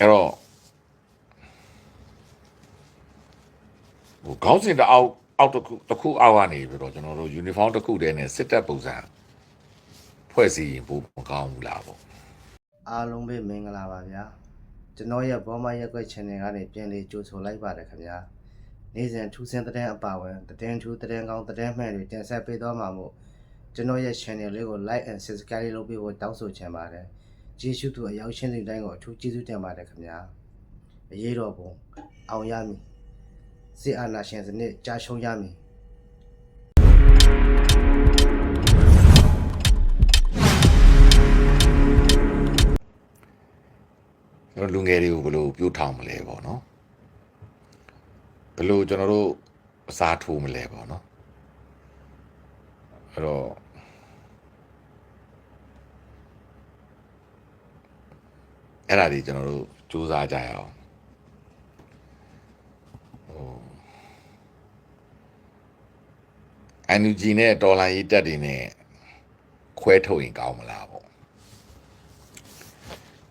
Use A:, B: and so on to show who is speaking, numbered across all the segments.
A: အဲ့တော့ဟိုခေါင်းစဉ်တစ်အောက်အောက်တစ်ခုတစ်ခုအောက်ကနေပြီးတော့ကျွန်တော်တို့ uniform တစ်ခုတည်းနဲ့စစ်တပ်ပုံစံဖွဲ့စည်းရင်ဘို့မကောင်းဘူးလားပေါ့
B: အားလုံးပဲမင်္ဂလာပါဗျာကျွန်တော်ရဲ့ဘောမရက်ွက် channel ကနေပြန်လေးကြိုဆိုလိုက်ပါတယ်ခင်ဗျာနေ့စဉ်ထူးဆန်းတဲ့အပါဝင်တဲ့ထူးတဲ့ကောင်းတဲ့မှန်တွေတင်ဆက်ပေးသွားမှာမို့ကျွန်တော်ရဲ့ channel လေးကို like and subscribe လုပ်ပေးဖို့တောင်းဆိုချင်ပါတယ် ကျေးဇူးတူအရောက်ရှင်းတဲ့တိုင်းကိုအထူးကျေးဇူးတင်ပါတယ်ခင်ဗျာအရေးတော်ပုံအောင်ရမည်စစ်အာဏာရှင်စနစ်ကြာရှုံးရမည်
A: ကျွန်တော်လူငယ်တွေကိုဘယ်လိုပြိုးထောင်မလဲပေါ့နော်ဘယ်လိုကျွန်တော်တို့အစားထိုးမလဲပေါ့နော်အဲ့တော့ အဲ့ဒါဒီကျွန်တော်တို့စူးစမ်းကြရအောင်ဟိုအန်ယူဂျီနဲ့ဒေါ်လာရေးတက်တွေနဲ့ခွဲထုတ်ရင်ကောင်းမလားပေါ့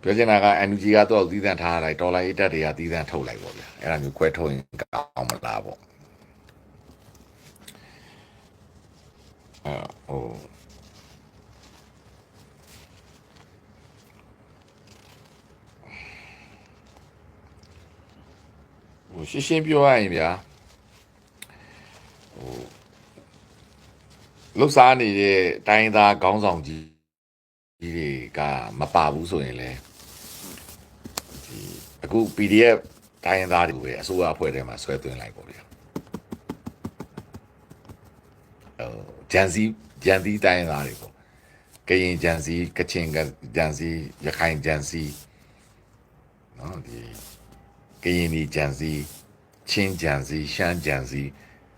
A: ပြောချင်တာက NUG ကတော့သီးသန့်ထားလိုက်ဒေါ်လာရေးတက်တွေကသီးသန့်ထုတ်လိုက်ပေါ့ဗျာအဲ့ဒါမျိုးခွဲထုတ်ရင်ကောင်းမလားပေါ့အဲဟို ရှင်းရှင်းပြောရရင်ဗျာဟိုလှုပ်ရှားနေတဲ့တိုင်းသားခေါင်းဆောင်ကြီးကြီးတွေကမပါဘူးဆိုရင်လည်းအခု PDF တိုင်းရင်းသားတွေကိုပဲအစိုးရအဖွဲ့ထဲမှာဆွဲသွင်းလိုက်ပေါ့ဗျာဟိုဂျန်စီဂျန်စီတိုင်းရင်းသားတွေပေါ့ကရင်ဂျန်စီကချင်ဂျန်စီရခိုင်ဂျန်စီနော်ဒီ ကရင်ဒီဂျန်စီချင်းဂျန်စီရှမ်းဂျန်စီ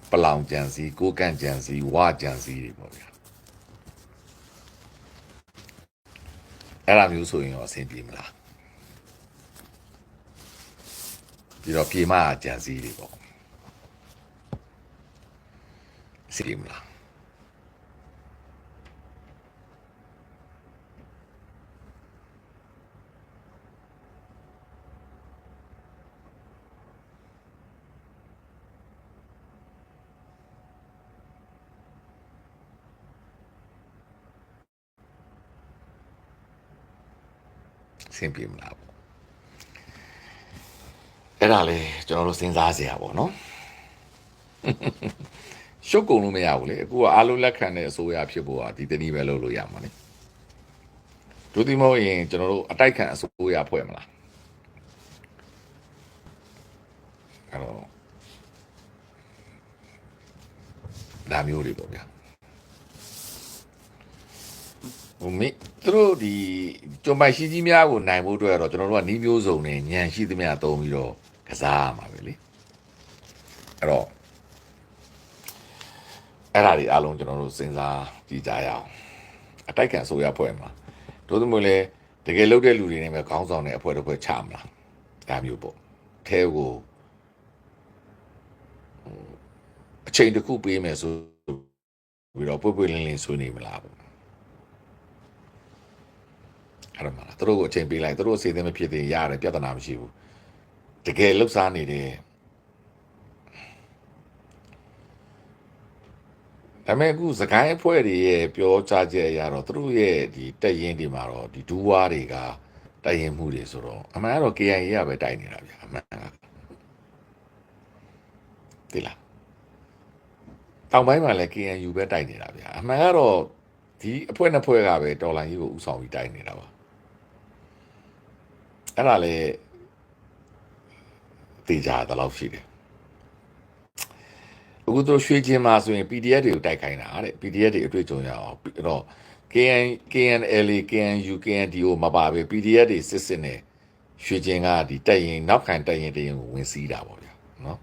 A: ပလောင်ဂျန်စီကိုကန့်ဂျန်စီဝါဂျန်စီတွေပေါ့ဗျာအဲ့လိုမျိုးဆိုရင်ရောအဆင်ပြေမလားပြီးတော့ပြေမကြံစည်တွေပေါ့စီမလား စင်ပြေမလားပေါ့အဲ့ဒါလေကျွန်တော်တို့စဉ်းစားစရာပေါ့နော်ရှုပ်ကုန်လို့မရဘူးလေအခုကအားလုံးလက်ခံတဲ့အစိုးရဖြစ်ဖို့ကဒီတနည်းပဲလုပ်လို့ရမှာလေဒုတိမဟုတ်ရင်ကျွန်တော်တို့အတိုက်ခံအစိုးရဖွဲ့မလားအဲ့တော့ဒါမျိုးတွေပေါ့ဗျာ ဟိုမိသူတို့ဒီကြုံပိုင်ရှိကြီးများကိုနိုင်ဖို့အတွက်ကတော့ကျွန်တော်တို့ကနှီးမျိုးစုံနဲ့ညံရှိသမျှသုံးပြီးတော့ကစားရမှာပဲလေအဲ့တော့အဲ့ဒါတွေအားလုံးကျွန်တော်တို့စဉ်းစားကြည့်ကြရအောင်အတိုက်ခံဆိုရဖွဲ့မှာတို့သမီးလည်းတကယ်လုပ်တဲ့လူတွေနဲ့ပဲခေါင်းဆောင်တဲ့အဖွဲ့တစ်ဖွဲ့ချမလားဒါမျိုးပေါ့အဲကိုအချိန်တစ်ခုပေးမယ်ဆိုပြီးတော့ပွပွလင်းလင်းဆွေးနေမလားပေါ့ အဲ့ဒါမှလားသူတို့ကိုအချိန်ပေးလိုက်သူတို့အစီအစဉ်မဖြစ်သေးရင်ရတယ်ပြဿနာမရှိဘူးတကယ်လှုပ်ရှားနေတယ်ဒါပေမဲ့အခုစကိုင်းအဖွဲ့တွေရဲ့ပြောကြားချက်အရတော့သူတို့ရဲ့ဒီတက်ရင်တွေမှာတော့ဒီဒူးဝါတွေကတက်ရင်မှုတွေဆိုတော့အမှန်ကတော့ KIA ကပဲတိုက်နေတာဗျအမှန်ကဒီလားတောင်ပိုင်းမှာလည်း KNU ပဲတိုက်နေတာဗျအမှန်ကတော့ဒီအဖွဲ့နှစ်ဖွဲ့ကပဲတော်လိုင်းကြီးကိုဥဆောင်ပြီးတိုက်နေတာပါ အဲ့ဒါလေတေချာတလောက်ရှိတယ်အခုတို့ရွှေချင်းမှာဆိုရင် PDF တွေကိုတိုက်ခိုင်းတာတဲ့ PDF တွေအတွေ့အကြုံရအောင်အဲ့တော့ KN KNLA KNU KNDO မပါပဲ PDF တွေစစ်စစ်နဲ့ရွှေချင်းကဒီတက်ရင်နောက်ခံတက်ရင်တရင်ကိုဝင်စီးတာပေါ့ဗျာနော်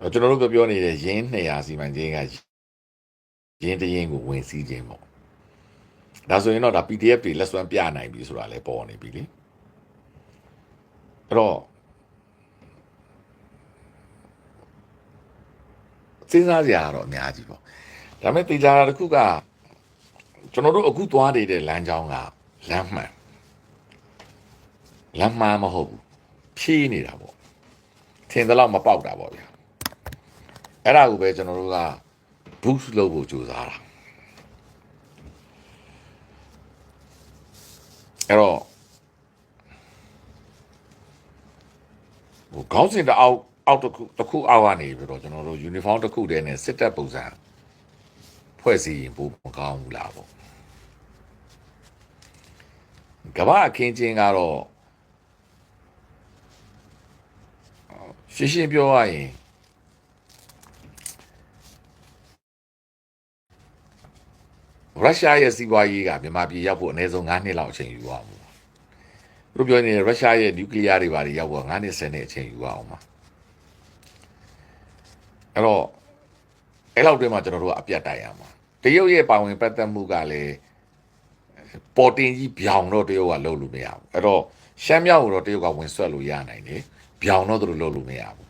A: အဲ့တော့ကျွန်တော်တို့ပြောနေတဲ့ရင်း200စီမံချင်းကရင်းတရင်ကိုဝင်စီးခြင်းပေါ့ဒါဆိုရင်တော့ဒါ PDF တွေလက်စွမ်းပြနိုင်ပြီဆိုတာလည်းပေါ်နေပြီလေ အဲ့တော့စဉ်းစားစရာကတော့အများကြီးပေါ့ဒါပေမဲ့တေချာတာတစ်ခုကကျွန်တော်တို့အခုသွားနေတဲ့လမ်းကြောင်းကလမ်းမှန်လမ်းမှန်မဟုတ်ဘူးဖြေးနေတာပေါ့ထင်သလောက်မပေါက်တာပေါ့ဗျာအဲ့ဒါကိုပဲကျွန်တော်တို့က boost လုပ်ဖို့ကြိုးစားတာအဲ့တော့ ဟိုခေါင်းစဉ်တစ်အောက်အောက်တစ်ခုတစ်ခုအောက်ကနေပြီးတော့ကျွန်တော်တို့ uniform တစ်ခုတည်းနဲ့စစ်တပ်ပုံစံဖွဲ့စည်းရင်ပိုမကောင်းဘူးလားပေါ့ကမ္ဘာအခင်းချင်းကတော့ရှင်းရှင်းပြောရရင်ရုရှားရဲ့စီးပွားရေးကမြန်မာပြည်ရောက်ဖို့အနည်းဆုံး9နှစ်လောက်အချိန်ယူရမှာသူ တို့ပြောနေတယ်ရုရှားရဲ့နျူကလ িয়ার တွေဘာတွေရောက်ဖို့9နှစ်10နှစ်အချိန်ယူရအောင်ပါအဲ့တော့အဲ့လောက်တွင်းမှာကျွန်တော်တို့ကအပြတ်တိုင်ရမှာတရုတ်ရဲ့ပါဝင်ပတ်သက်မှုကလည်းပေါ်တင်ကြီးဗျောင်တော့တရုတ်ကလုပ်လို့မရဘူးအဲ့တော့ရှမ်းမြောက်ကိုတော့တရုတ်ကဝင်ဆွက်လို့ရနိုင်တယ်ဗျောင်တော့သူတို့လုပ်လို့မရဘူး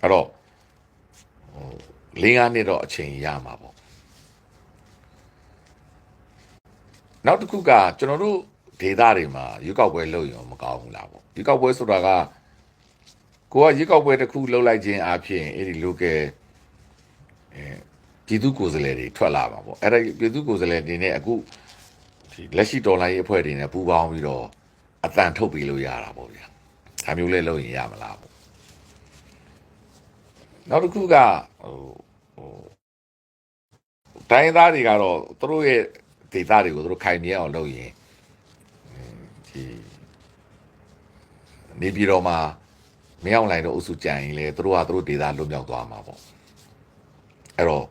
A: အဲ့တော့ဟို၄၅နှစ်တော့အချိန်ရမှာပေါ့နောက်တစ်ခုကကျွန်တော်တို့ ဒေသတွေမှာရွေးကောက်ပွဲလုပ်ရင်မကောင်းဘူးလားပေါ့ရွေးကောက်ပွဲဆိုတာကကိုကရွေးကောက်ပွဲတစ်ခုလုပ်လိုက်ခြင်းအပြင်အဲ့ဒီ local အဲပြည်သူကိုယ်စားလှယ်တွေထွက်လာမှာပေါ့အဲ့ဒါပြည်သူကိုယ်စားလှယ်တွေနဲ့အခုဒီလက်ရှိဒေါ်လာရေးအဖွဲ့တွေနဲ့ပူးပေါင်းပြီးတော့အတန်ထုတ်ပြီးလို့ရတာပေါ့ဗျာဒါမျိုးလဲလုပ်ရင်ရမလားပေါ့နောက်တစ်ခုကဟိုဟိုတိုင်းသားတွေကတော့သူတို့ရဲ့ဒေသတွေကိုသူတို့ခိုင်မြဲအောင်လုပ်ရင်ဒီ နေပြည်တော်မှာမင်းအောင်လိုင်တို့အုပ်စုကြံရင်လေသူတို့ကသူတို့ဒေသလွတ်မြောက်သွားမှာပေါ့အဲ့တော့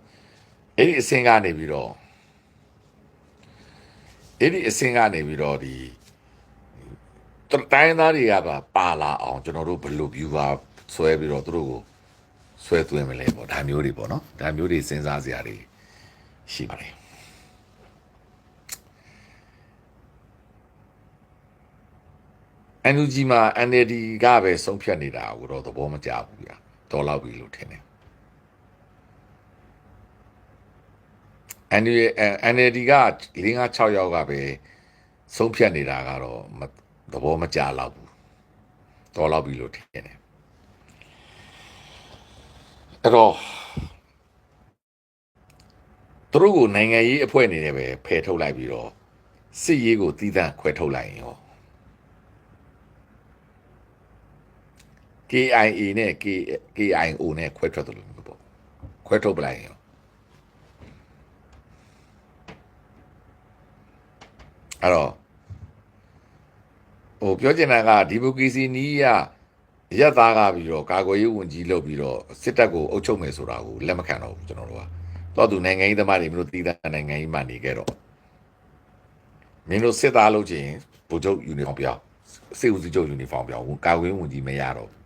A: အဲ့ဒီအစင်းကနေပြီးတော့အဲ့ဒီအစင်းကနေပြီးတော့ဒီတိုင်းသားတွေကပါပါလာအောင်ကျွန်တော်တို့ဘယ်လို view ပါဆွဲပြီးတော့သူတို့ကိုဆွဲသွင်းမလဲပေါ့ဒါမျိုးတွေပေါ့နော်ဒါမျိုးတွေစဉ်းစားစရာတွေရှိပါတယ် NUG မှာ NLD ကပဲဆုံးဖြတ်နေတာကိုတော့သဘောမကျဘူးဗျာတော်လောက်ပြီလို့ထင်တယ် NLD NLD က၄၅6ယောက်ကပဲဆုံးဖြတ်နေတာကတော့မသဘောမကျလောက်ဘူးတော်လောက်ပြီလို့ထင်တယ်အဲ့တော့သူတို့ကိုနိုင်ငံရေးအဖွဲ့အနေနဲ့ပဲဖယ်ထုတ်လိုက်ပြီးတော့စစ်ရေးကိုတည်တံ့ခွဲထုတ်လိုက်ရင်ရော KIA နဲ့ K KIO နဲ့ခွဲထွက်တယ်လို့မျိုးပေါ့ခွဲထုတ်ပလိုက်ရင်ရောအဲ့တော့ဟိုပြောချင်တာကဒီမိုကရေစီနီးရရက်သားကပြီးတော့ကာကွယ်ရေးဝန်ကြီးလုပ်ပြီးတော့စစ်တပ်ကိုအုပ်ချုပ်မယ်ဆိုတာကိုလက်မခံတော့ဘူးကျွန်တော်တို့ကတော့သူနိုင်ငံရေးသမားတွေမလို့တည်တဲ့နိုင်ငံရေးမှနေခဲ့တော့မင်းတို့စစ်သားလုပ်ချင်ဗိုလ်ချုပ်ယူနီဖောင်းပြောင်းစစ်ဦးစီးချုပ်ယူနီဖောင်းပြောင်းကာကွယ်ရေးဝန်ကြီးမရတော့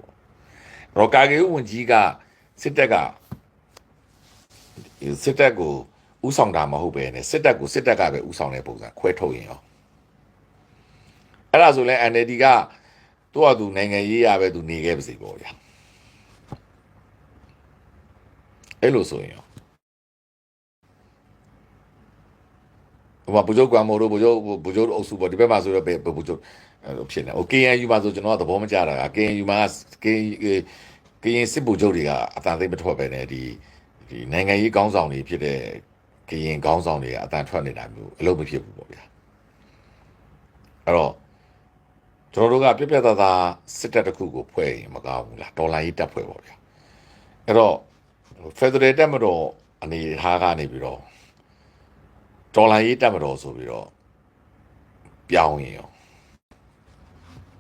A: ဘူးရောကာကေဝန်ကြီးကစစ်တပ်ကစစ်တပ်ကိုဥဆောင်တာမဟုတ်ပဲねစစ်တပ်ကိုစစ်တပ်ကပဲဥဆောင်တဲ့ပုံစံခွဲထုတ်ရင်ရောအဲ့ဒါဆိုလဲ NLD ကသူ့အတူနိုင်ငံရေးရပဲသူနေခဲ့ပါစေပေါ့ဗျာအဲ့လိုဆိုရင်ရောဟိုမှာဘူဂျုတ်ကွမ်မိုတို့ဘူဂျုတ်ဘူဂျုတ်အုပ်စုပေါ့ဒီဘက်မှာဆိုတော့ဘယ်ဘူဂျုတ်ဖြစ်နေဟို KNU မှာဆိုကျွန်တော်ကသဘောမကျတာက KNU မှာ K ကရင်စစ်ဗိုလ်ချုပ်တွေကအတန်သိမ့်မထွက်ပဲねဒီဒီနိုင်ငံရေးကောင်းဆောင်တွေဖြစ်တဲ့ကရင်ကောင်းဆောင်တွေကအတန်ထွက်နေတာမျိုးအလုပ်မဖြစ်ဘူးပေါ့ဗျာအဲ့တော့ကျွန်တော်တို့ကပြက်ပြက်သားသားစစ်တပ်တစ်ခုကိုဖွဲ့ရင်မကောင်းဘူးလားဒေါ်လာရေးတက်ဖွဲ့ပေါ့ဗျာအဲ့တော့ဖက်ဒရယ်တက်မတော်အနေထားကနေပြီးတော့ဒေါ်လာရေးတက်မတော်ဆိုပြီးတော့ပြောင်းရင်ရော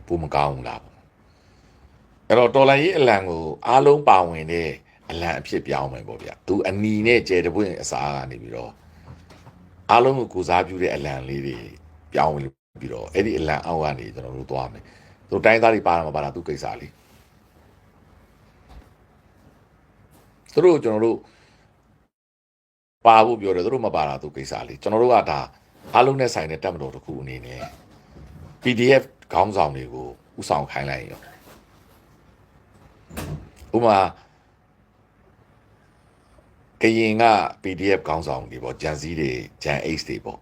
A: ဘူးမကောင်းဘူးလား အဲ့တော့တော်လိုင်းရေးအလံကိုအားလုံးပါဝင်တဲ့အလံအဖြစ်ပြောင်းမယ်ပေါ့ဗျသူအနီနဲ့ကျဲတပွင့်အစားကနေပြီးတော့အားလုံးကိုကိုစားပြုတဲ့အလံလေးတွေပြောင်းဝင်ပြီးတော့အဲ့ဒီအလံအောက်ကနေကျွန်တော်တို့သွားမယ်သူတိုင်းသားတွေပါတာမပါတာသူကိစ္စလေးသူတို့ကျွန်တော်တို့ပါဖို့ပြောတယ်သူတို့မပါတာသူကိစ္စလေးကျွန်တော်တို့ကဒါအားလုံးနဲ့ဆိုင်တဲ့တက်မတော်တစ်ခုအနေနဲ့ PDF ခေါင်းဆောင်တွေကိုဥဆောင်ခိုင်းလိုက်ရော ဥမာကရင်က PDF ခေါင်းဆောင်တွေပေါ့ဂျန်စည်းတွေဂျန် H တွေပေါ့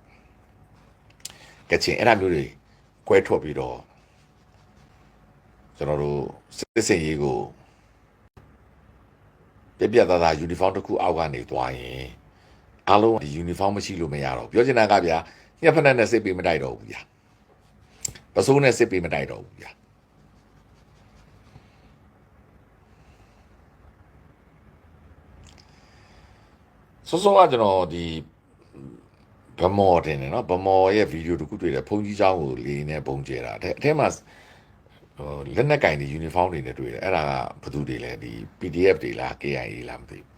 A: ကချင်အဲ့ဒါမျိုးတွေကွဲထွက်ပြီးတော့ကျွန်တော်တို့စစ်စင်ရေးကိုပြပြသားသား uniform တစ်ခုအောက်ကနေသွားရင်အားလုံးဒီ uniform မရှိလို့မရတော့ဘူးပြောချင်တာကဗျာညဖက်နဲ့စစ်ပေးမတိုက်တော့ဘူးဗျာပစိုးနဲ့စစ်ပေးမတိုက်တော့ဘူးဗျာ စောစောကကျွန်တော်ဒီဗမော်တင်တယ်နော်ဗမော်ရဲ့ဗီဒီယိုတစ်ခုတွေ့တယ်ဘုန်းကြီးเจ้าကိုလေးနဲ့ပုံကျဲတာအထဲမှာဟိုလက်နက်ကင်တွေ uniform တွေနဲ့တွေ့တယ်အဲ့ဒါကဘယ်သူတွေလဲဒီ PDF တွေလား KIA လားမသိဘူး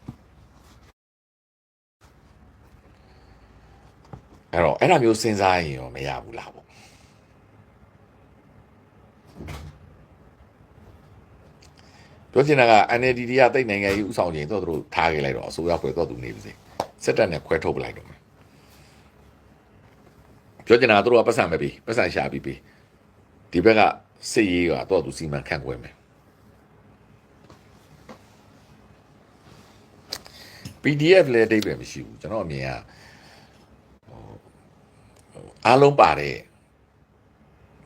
A: အဲ့တော့အဲ့ဒါမျိုးစဉ်းစားရင်ရောမရဘူးလားပေါ့ပြောချင်တာက NLD တွေကတိတ်နိုင်ငံရေးဥဆောင်ခြင်းတော့သူတို့ထားခဲ့လိုက်တော့အစိုးရဖွဲ့တော့သူနေပါစေ စစ်တပ်နဲ့ခွဲထုတ်ပလိုက်တော့မယ်ပြောချင်တာကသူတို့ကပတ်စံမပြီးပတ်စံရှာပြီးပြီးဒီဘက်ကစစ်ရေးကတော့သူစီမံခန့်ခွဲမယ် PDF လည်းအတိတ်ပဲမရှိဘူးကျွန်တော်အမြင်ကဟိုအားလုံးပါတဲ့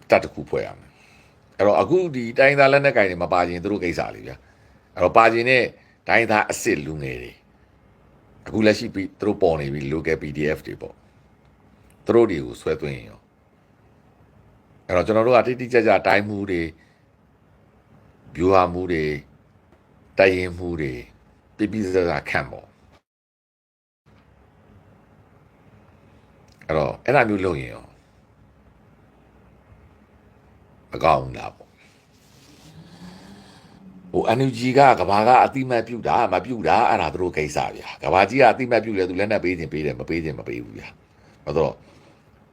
A: တတ်တစ်ခုဖွဲ့ရမယ်အဲ့တော့အခုဒီတိုင်းသားလက်နက်ကင်တွေမပါရင်သူတို့ကိစ္စလေးဗျာအဲ့တော့ပါရင်နဲ့တိုင်းသားအစ်စ်လူငယ်တွေ အခုလက်ရှိပြီးသူတို့ပေါ်နေပြီ local PDF တွေပေါ့သူတို့တွေကိုဆွဲသွင်းရင်ရောအဲ့တော့ကျွန်တော်တို့ကတိတိကျကျတိုင်းမှုတွေဗျူဟာမှုတွေတိုင်ရင်မှုတွေပြပြစစခံပေါ့အဲ့တော့အဲ့ဒါမျိုးလုပ်ရင်ရောမကောင်းဘူးလားပေါ့ ဟို NUG ကကဘာကအတိမတ်ပြုတ်တာမပြုတ်တာအဲ့ဒါသူတို့ကိစ္စဗျာကဘာကြီးကအတိမတ်ပြုတ်လဲသူလက်နဲ့ပေးခြင်းပေးတယ်မပေးခြင်းမပေးဘူးဗျာဘာလို့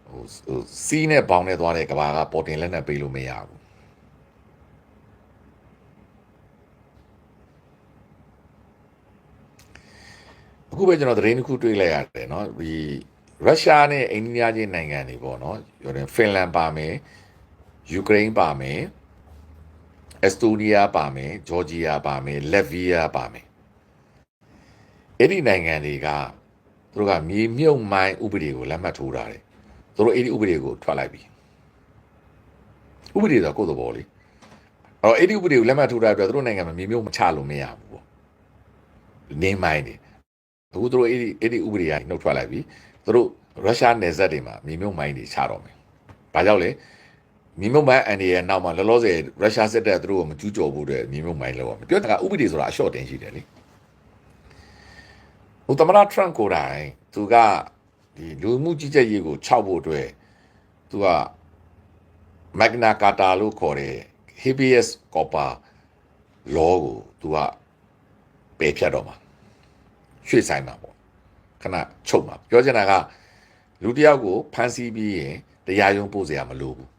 A: ဟိုဟိုစီးနဲ့ပေါင်းနဲ့သွားတဲ့ကဘာကပေါ်တင်လက်နဲ့ပေးလို့မရဘူးအခုပဲကျွန်တော်သတင်းတစ်ခုတွေ့လိုက်ရတယ်เนาะဒီရုရှားနဲ့အိန္ဒိယချင်းနိုင်ငံတွေပေါ့เนาะပြောတယ်ဖင်လန်ပါမယ်ယူကရိန်းပါမယ် အက်စတိုးနီးယားပါမယ်ဂျော်ဂျီယာပါမယ်လက်ဗီးယားပါမယ်အဲ့ဒီနိုင်ငံတွေကသူတို့ကမြေမြုပ်မိုင်းဥပဒေကိုလက်မှတ်ထိုးထားတယ်သူတို့အဲ့ဒီဥပဒေကိုထွက်လိုက်ပြီဥပဒေဆိုကိုယ့်သဘောလေအဲ့တော့အဲ့ဒီဥပဒေကိုလက်မှတ်ထိုးထားတဲ့အတွက်သူတို့နိုင်ငံမှာမြေမြုပ်မချလို့မရဘူးပေါ့နေမိုင်းတွေအခုသူတို့အဲ့ဒီအဲ့ဒီဥပဒေကနှုတ်ထွက်လိုက်ပြီသူတို့ရုရှားနယ်စပ်တွေမှာမြေမြုပ်မိုင်းတွေချတော့မယ်။ဘာကြောင့်လဲ မြေမြုပ်မိုင်းအန်ဒီရဲ့နောက်မှာလောလောဆယ်ရုရှားစစ်တပ်သူတို့ကိုမကျူးကျော်ဖို့အတွက်မြေမြုပ်မိုင်းလောက်အောင်ပြောတာကဥပဒေဆိုတာအလျှော့တင်ရှိတယ်လေ။ဟိုသမရထရန့်ကိုယ်တိုင်သူကဒီလူမှုကြီးကြပ်ရေးကိုခြောက်ဖို့အတွက်သူကမက်ဂနာကာတာလို့ခေါ်တဲ့ habeas corpus law ကိုသူကပယ်ဖြတ်တော့မှာရွှေ့ဆိုင်မှာပေါ့ခဏချုပ်မှာပြောချင်တာကလူတစ်ယောက်ကိုဖမ်းဆီးပြီးရင်တရားရုံးပို့စရာမလိုဘူး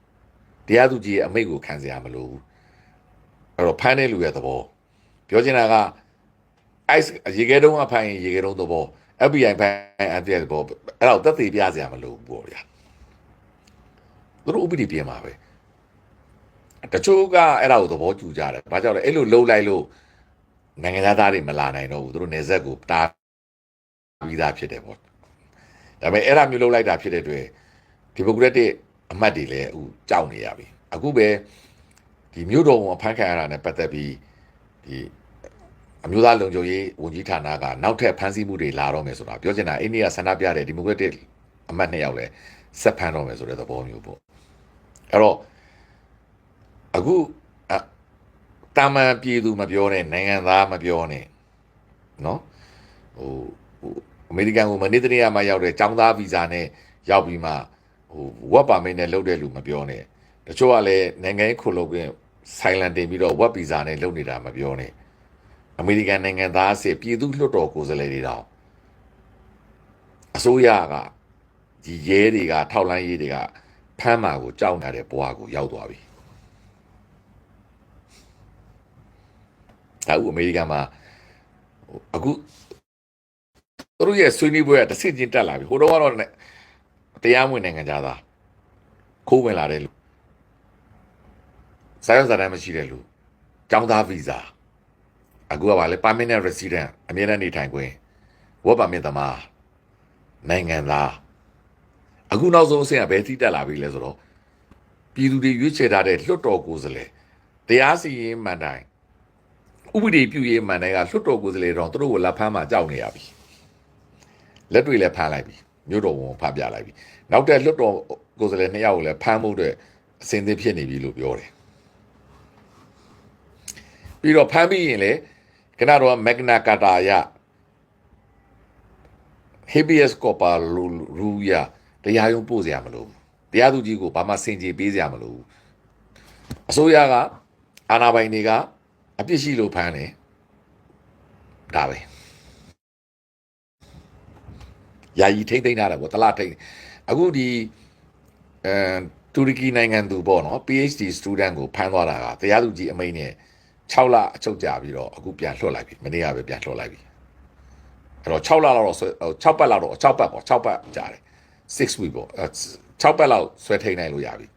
A: တရားသူကြီးရဲ့အမိန့်ကိုခံစရာမလိုဘူးအဲ့တော့ဖမ်းတဲ့လူရဲ့သဘောပြောချင်တာက ice ရေခဲတုံးကဖမ်းရင်ရေခဲတုံးသဘော FBI ဖမ်းအတဲ့သဘောအဲ့တော့တက်သေးပြစရာမလိုဘူးပေါ့ဗျာသူတို့ဥပဒေပြင်မှာပဲတချို့ကအဲ့ဒါကိုသဘောကျကြတယ်ဘာကြောင့်လဲအဲ့လိုလှုပ်လိုက်လို့နိုင်ငံသားတွေမလာနိုင်တော့ဘူးသူတို့နေဆက်ကိုတားပြီးသားဖြစ်တယ်ပေါ့ဒါပေမဲ့အဲ့ဒါမျိုးလှုပ်လိုက်တာဖြစ်တဲ့အတွက်ဒီမိုကရက်တစ် အမတ်တွေလည်းအခုကြောက်နေရပြီအခုပဲဒီမြို့တော်ဝန်အဖမ်းခံရတာနဲ့ပတ်သက်ပြီးဒီအမျိုးသားလုံခြုံရေးဝန်ကြီးဌာနကနောက်ထပ်ဖမ်းဆီးမှုတွေလာတော့မယ်ဆိုတာပြောချင်တာအိန္ဒိယဆန္ဒပြတဲ့ဒီမိုကရက်တစ်အမတ်နှစ်ယောက်လည်းဆက်ဖမ်းတော့မယ်ဆိုတဲ့သဘောမျိုးပေါ့အဲ့တော့အခုအတာမန်ပြည်သူမပြောနဲ့နိုင်ငံသားမပြောနဲ့နော်ဟိုဟိုအမေရိကန်ကိုမနေ့တနေ့ကမှရောက်တဲ့ចောင်းသားဗီဇာနဲ့ရောက်ပြီးမှ ဟိုဝက်ပါမင်းနဲ့လုပ်တဲ့လူမပြောနဲ့တချို့ကလည်းနိုင်ငံရေးခုလုပ်ပြီးဆိုင်လန်တင်ပြီးတော့ဝက်ဗီဇာနဲ့လုပ်နေတာမပြောနဲ့အမေရိကန်နိုင်ငံသားအစစ်ပြည်သူလွှတ်တော်ကိုယ်စားလှယ်တွေတောင်အစိုးရကဒီရဲတွေကထောက်လန်းရေးတွေကဖမ်းမာကိုကြောက်နေတဲ့ဘဝကိုရောက်သွားပြီဒါဥအမေရိကန်မှာဟိုအခုသူတို့ရဲ့ဆွေးနွေးပွဲကတစ်ဆင့်ချင်းတက်လာပြီဟိုတော့ကတော့နဲ့ တရားမဝင်နိုင်ငံသားသားခိုးဝင်လာတဲ့လူစာရွက်စာတမ်းမရှိတဲ့လူကျောင်းသားဗီဇာအခုကပါလေ permanent resident အမြဲတမ်းနေထိုင်ခွင့်ဝတ်ပါမင်းသမားနိုင်ငံသားအခုနောက်ဆုံးအဆင့်ကဘယ်ထိတက်လာပြီလဲဆိုတော့ပြည်သူတွေရွေးချယ်ထားတဲ့လွှတ်တော်ကိုယ်စားလှယ်တရားစီရင်မှန်တိုင်းဥပဒေပြုရေးမှန်တိုင်းကလွတ်တော်ကိုယ်စားလှယ်တော်သူတို့ကိုလက်ဖမ်းမှာကြောက်နေရပြီလက်တွေလည်းဖမ်းလိုက်ပြီ မြို့တော်ဝန်ဖမ်းပြလိုက်ပြီနောက်တဲ့လွတ်တော်ကိုယ်စားလှယ်နှစ်ယောက်ကိုလည်းဖမ်းမှုအတွက်အစင်သစ်ဖြစ်နေပြီလို့ပြောတယ်ပြီးတော့ဖမ်းပြီးရင်လေခဏတော့မက်ဂနာကာတာရ habeas corpus ရူရတရားရုံးပို့စရာမလိုဘူးတရားသူကြီးကိုဘာမှစင်ကြေပေးစရာမလိုဘူးအစိုးရကအာဏာပိုင်တွေကအပြစ်ရှိလို့ဖမ်းတယ်ဒါပဲ ယာယီထိမ့်သိမ့်ထားတာပေါ့တလားထိမ့်အခုဒီအဲတူရကီနိုင်ငံသူပေါ့နော် PhD student ကိုဖမ်းသွားတာကတရားသူကြီးအမိန့်နဲ့6လအချုပ်ကြာပြီးတော့အခုပြန်လွှတ်လိုက်ပြီမနေ့ကပဲပြန်လွှတ်လိုက်ပြီအဲ့တော့6လလောက်တော့ဆွဲ6ပတ်လောက်တော့6ပတ်ပေါ့6ပတ်ကြာတယ်6 week ပေါ့6ပတ်လောက်ဆွဲထိန်နိုင်လို့ရပြီ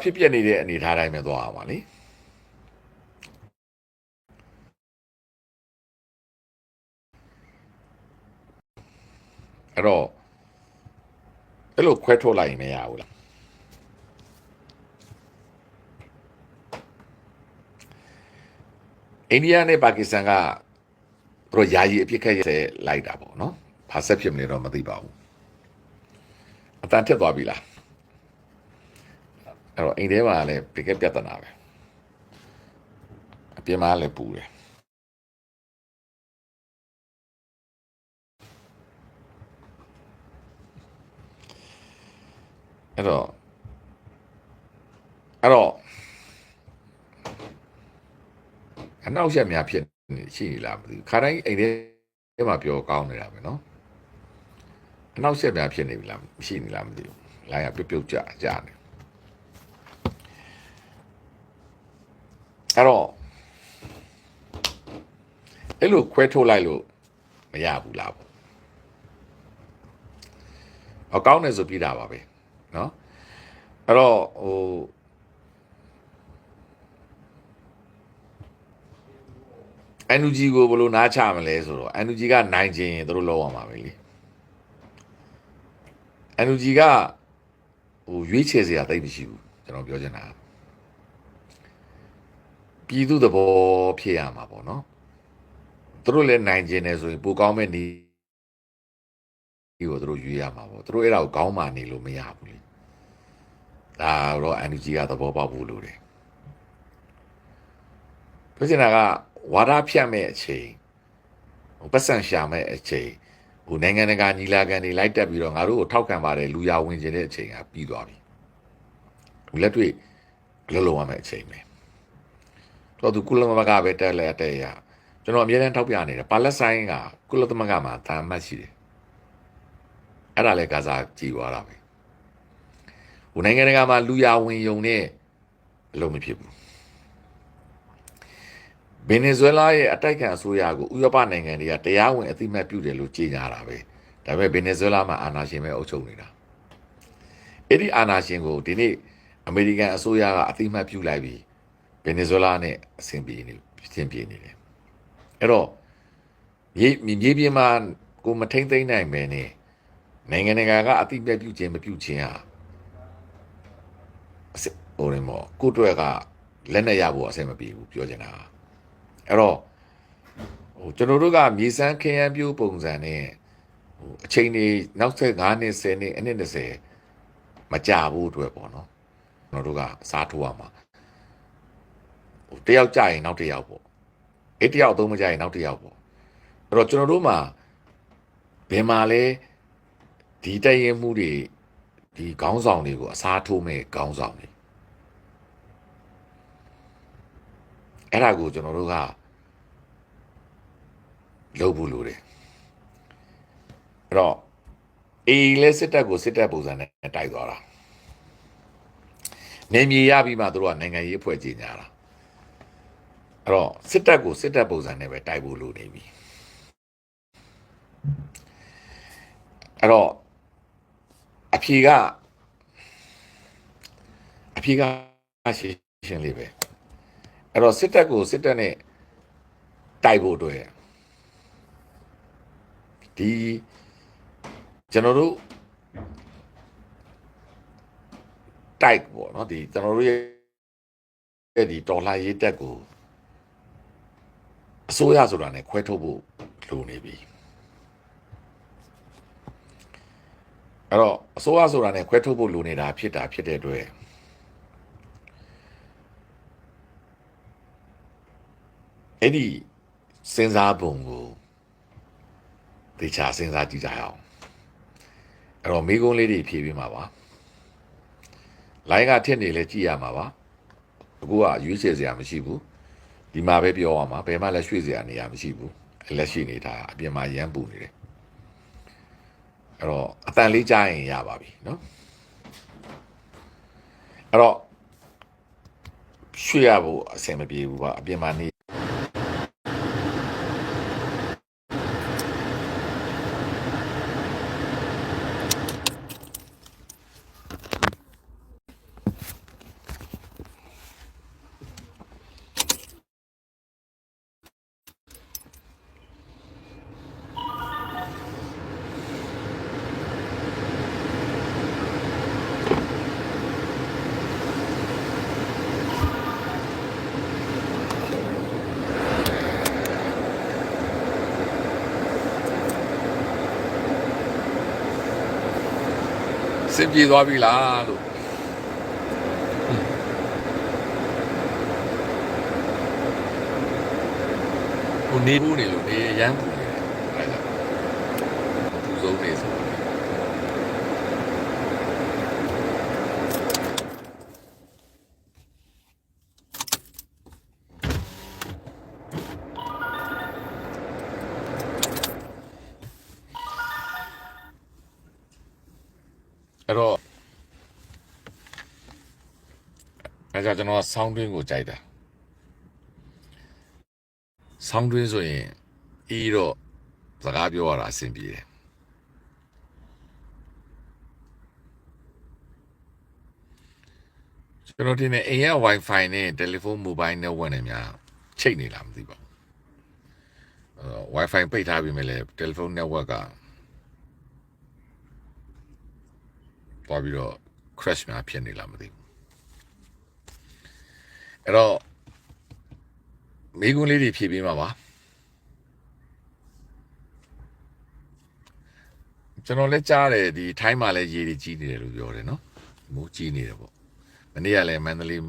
A: ကျွန်တော်တို့ကဖြစ်ပျက်နေတဲ့အနေအထားတိုင်းပဲသွားအောင်ပါလေအဲ့တော့အဲ့လိုခွဲထုတ်လိုက်ရင်မရဘူးလားအိန္ဒိယနဲ့ပါကစ္စတန်ကသူတို့ယာယီအပြစ်ခတ်ရဲလိုက်တာပေါ့နော်ဘာဆက်ဖြစ်မလဲတော့မသိပါဘူးအတန်ထက်သွားပြီလား အဲ့တော့အိန္ဒိယမှာလည်းတကယ်ပြဿနာပဲအပြင်မှာလည်းပူတယ် အဲ့တော့အဲ့တော့အနောက်ရက်များဖြစ်နေရှိနေလားမသိဘူးခါတိုင်းအိမ်ထဲမှာပြောကောင်းနေတာပဲเนาะအနောက်ရက်များဖြစ်နေပြီလားရှိနေလားမသိဘူးလိုင်းကပြုတ်ပြုတ်ကြကြနေ အဲ့တော့အဲ့လိုခွဲထုတ်လိုက်လို့မရဘူးလားပေါ့အကောင်းနေဆိုပြီးတာပါပဲ เนาะအဲ့တော့ဟိုအန်ယူဂျီကိုဘယ်လိုနားချမလဲဆိုတော့အန်ယူဂျီကနိုင်ခြင်းရင်တို့လောက်အောင်ပါပဲလေအန်ယူဂျီကဟိုရွေးချယ်စရာတိတ်မရှိဘူးကျွန်တော်ပြောချင်တာ ပြည်သူသဘောဖြစ်ရမှာပေါ့နော်တို့လည်းနိုင်ခြင်းတယ်ဆိုရင်ပိုကောင်းမဲ့နေဒီကိုတို့ရွေးရမှာပေါ့တို့အဲ့ဒါကိုကောင်းမှနေလို့မရဘူးလေဒါတော့ energy ကသဘောပေါက်ဖို့လိုတယ်ပြောချင်တာကဝါဒဖြတ်မဲ့အချိန်ဟိုပတ်စံရှာမဲ့အချိန်ဟိုနိုင်ငံတကာညီလာခံတွေလိုက်တက်ပြီးတော့ငါတို့ကိုထောက်ခံပါတယ်လူရဝင်ခြင်းတဲ့အချိန်ကပြီးသွားပြီဟိုလက်တွေ့အလုံးလုံးရမယ့်အချိန်ပဲ တော့သူကုလသမဂ္ဂပဲတက်လဲတက်ရကျွန်တော်အမြဲတမ်းထောက်ပြနေတယ်ပါလက်ဆိုင်ကကုလသမဂ္ဂမှာတာမတ်ရှိတယ်အဲ့ဒါလည်းဂါဇာကြည်သွားတာပဲဟိုနိုင်ငံတကာမှာလူရဝင်ယုံနဲ့အလုံးမဖြစ်ဘူးဗင်နီဇွဲလားရဲ့အတိုက်ခံအစိုးရကိုဥရောပနိုင်ငံတွေကတရားဝင်အသိအမှတ်ပြုတယ်လို့ကြေညာတာပဲဒါပေမဲ့ဗင်နီဇွဲလားမှာအာဏာရှင်ပဲအုပ်ချုပ်နေတာအဲ့ဒီအာဏာရှင်ကိုဒီနေ့အမေရိကန်အစိုးရကအသိအမှတ်ပြုလိုက်ပြီး ဗင်နီဇွဲလားနဲ့အဆင်ပြေနေအဆင်ပြေနေတယ်အဲ့တော့မြေမြေပြင်းမှာကိုမထိမ့်သိမ့်နိုင်မယ်နဲ့နိုင်ငံတကာကအတိအပြတ်ပြုခြင်းမပြုခြင်းဟာအစစ်ဟိုရင်မောကိုယ့်အတွက်ကလက်နဲ့ရဖို့အဆင်မပြေဘူးပြောချင်တာအဲ့တော့ဟိုကျွန်တော်တို့ကမြေစမ်းခရမ်းပြိုးပုံစံနဲ့ဟိုအချိန်တွေနောက်ဆက်9နှစ်10နှစ်အနှစ်20မကြဘူးအတွက်ပေါ့နော်ကျွန်တော်တို့ကစားထိုးရမှာဟို တယောက်ကြရင်နောက်တစ်ယောက်ပေါ့အဲ့တယောက်သုံးမကြရင်နောက်တစ်ယောက်ပေါ့အဲ့တော့ကျွန်တော်တို့မှာဘယ်မှာလဲဒီတရင်မှုတွေဒီခေါင်းဆောင်တွေကိုအစားထိုးမဲ့ခေါင်းဆောင်တွေအဲ့ဒါကိုကျွန်တော်တို့ကလုပ်ဖို့လိုတယ်အဲ့တော့အေးလဲစစ်တပ်ကိုစစ်တပ်ပုံစံနဲ့တိုက်သွားတာနေမြေရပြီးမှတို့ကနိုင်ငံရေးအဖွဲ့ကြီးညာတာ အဲ့တော့စစ်တပ်ကိုစစ်တပ်ပုံစံနဲ့ပဲတိုက်ဖို့လိုနေပြီအဲ့တော့အဖြေကအဖြေကရှင်းရှင်းလေးပဲအဲ့တော့စစ်တပ်ကိုစစ်တပ်နဲ့တိုက်ဖို့အတွက်ဒီကျွန်တော်တို့တိုက်ပေါ့နော်ဒီကျွန်တော်တို့ရဲ့ဒီဒေါ်လာရေးတက်ကို အစိုးရဆိုတာ ਨੇ ခွဲထုတ်ဖို့လိုနေပြီအဲ့တော့အစိုးရဆိုတာ ਨੇ ခွဲထုတ်ဖို့လိုနေတာဖြစ်တာဖြစ်တဲ့အတွက်အဲ့ဒီစဉ်းစားပုံကိုတေချာစဉ်းစားကြည့်ကြရအောင်အဲ့တော့မိကုန်းလေးတွေဖြည့်ပေးမှာပါလိုင်းကထစ်နေလဲကြည့်ရမှာပါအခုကရွေးချယ်စရာမရှိဘူး ဒီမှာပဲပြောရမှာဘယ်မှလည်းရွှေ့စရာနေရာမရှိဘူးလက်ရှိနေတာအပြင်မှာရမ်းပူနေတယ်အဲ့တော့အတန်လေးကြားရင်ရပါပြီเนาะအဲ့တော့ရွှေ့ရဖို့အဆင်မပြေဘူးပါအပြင်မှာနေ င်ပြေသွားပြီလားလို့ဟိုနေဘူးနေလို့နေရမ်းပူနေတယ်အဲဒါပူဆုံးနေဆို ဒါကျွန်တော်ဆောင်းတွင်းကိုကြိုက်တာဆောင်းတွင်းဆိုရင်အီးတော့စကားပြောရတာအဆင်ပြေတယ်ကျွန်တော်တင်နေအိမ်ရဲ့ Wi-Fi နဲ့ telephone mobile network နဲ့များချိတ်နေလားမသိပါဘူးအဲတော့ Wi-Fi ပိတ်ထားပြီးမြဲလေ telephone network ကပေါ်ပြီးတော့ crash များဖြစ်နေလားမသိဘူး အဲ့တော့မိကွန်းလေးတွေဖြည့်ပေးမှာပါကျွန်တော်လည်းကြားတယ်ဒီထိုင်းမှာလည်းရေတွေကြီးနေတယ်လို့ပြောတယ်နော်မိုးကြီးနေတယ်ပေါ့မနေ့ကလည်းမန္တလေး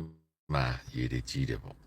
A: မှာရေတွေကြီးတယ်ပေါ့